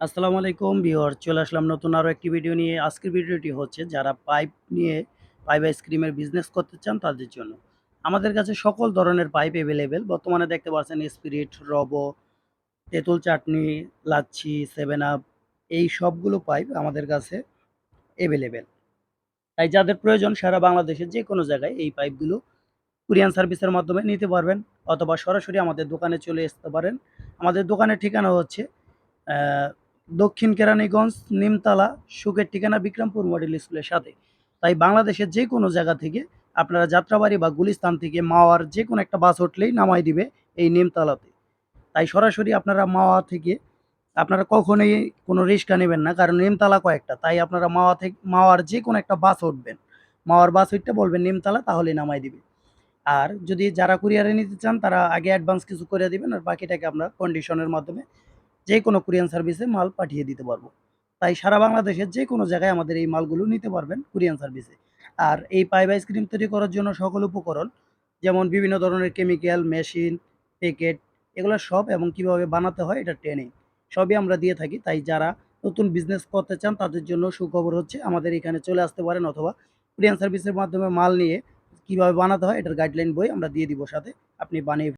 আসসালামু আলাইকুম ভিউয়ার চলে আসলাম নতুন আরও একটি ভিডিও নিয়ে। আজকের ভিডিওটি হচ্ছে যারা পাইপ নিয়ে পাইপ আইসক্রিমের বিজনেস করতে চান তাদের জন্য। আমাদের কাছে সকল ধরনের পাইপ অ্যাভেলেবেল বর্তমানে দেখতে পাচ্ছেন স্পিরিট রবো তেঁতুল চাটনি, লাচ্ছি সেভেন আপ এই সবগুলো পাইপ আমাদের কাছে অ্যাভেলেবেল তাই যাদের প্রয়োজন সারা বাংলাদেশের যে কোনো জায়গায় এই পাইপগুলো কুরিয়ান সার্ভিসের মাধ্যমে নিতে পারবেন অথবা সরাসরি আমাদের দোকানে চলে আসতে পারেন। আমাদের দোকানের ঠিকানা হচ্ছে দক্ষিণ কেরানীগঞ্জ, নিমতলা, সুখের ঠিকানা বিক্রমপুর মডেল স্কুলের সাথে। তাই বাংলাদেশের যে কোনো জায়গা থেকে আপনারা যাত্রাবাড়ি বা গুলিস্তান থেকে মাওয়ার যে কোনো একটা বাস উঠলেই নামাই দিবে এই নিমতলাতে। তাই সরাসরি আপনারা মাওয়া থেকে আপনারা কখনোই কোনো রিক্সা নেবেন না, কারণ নিমতলা কয়েকটা, তাই আপনারা মাওয়া থেকে, মাওয়ার যে কোনো একটা বাস উঠবেন। মাওয়ার বাস উঠতে বলবেন নিমতলা, তাহলেই নামাই দিবে। আর যদি যারা কুরিয়ারে নিতে চান, তারা আগে অ্যাডভান্স কিছু করে দিবেন আর বাকিটাকে আমরা কন্ডিশনের মাধ্যমে যে কোনো কুরিয়ান সার্ভিসে মাল পাঠিয়ে দিতে পারব। তাই সারা বাংলাদেশের যে কোনো জায়গায় আমাদের এই মালগুলো নিতে পারবেন কুরিয়ান সার্ভিসে আর এই পাইপ আইসক্রিম তৈরি করার জন্য সকল উপকরণ, যেমন বিভিন্ন ধরনের কেমিক্যাল মেশিন প্যাকেট এগুলো সব এবং কীভাবে বানাতে হয় এটা ট্রেনিং। সবই আমরা দিয়ে থাকি, তাই যারা নতুন বিজনেস করতে চান তাদের জন্য সুখবর হচ্ছে আমাদের এখানে চলে আসতে পারেন অথবা কুরিয়ান সার্ভিসের মাধ্যমে মাল নিয়ে কীভাবে বানাতে হয় এটার গাইডলাইন বই আমরা দিয়ে দিব সাথে। আপনি বানিয়ে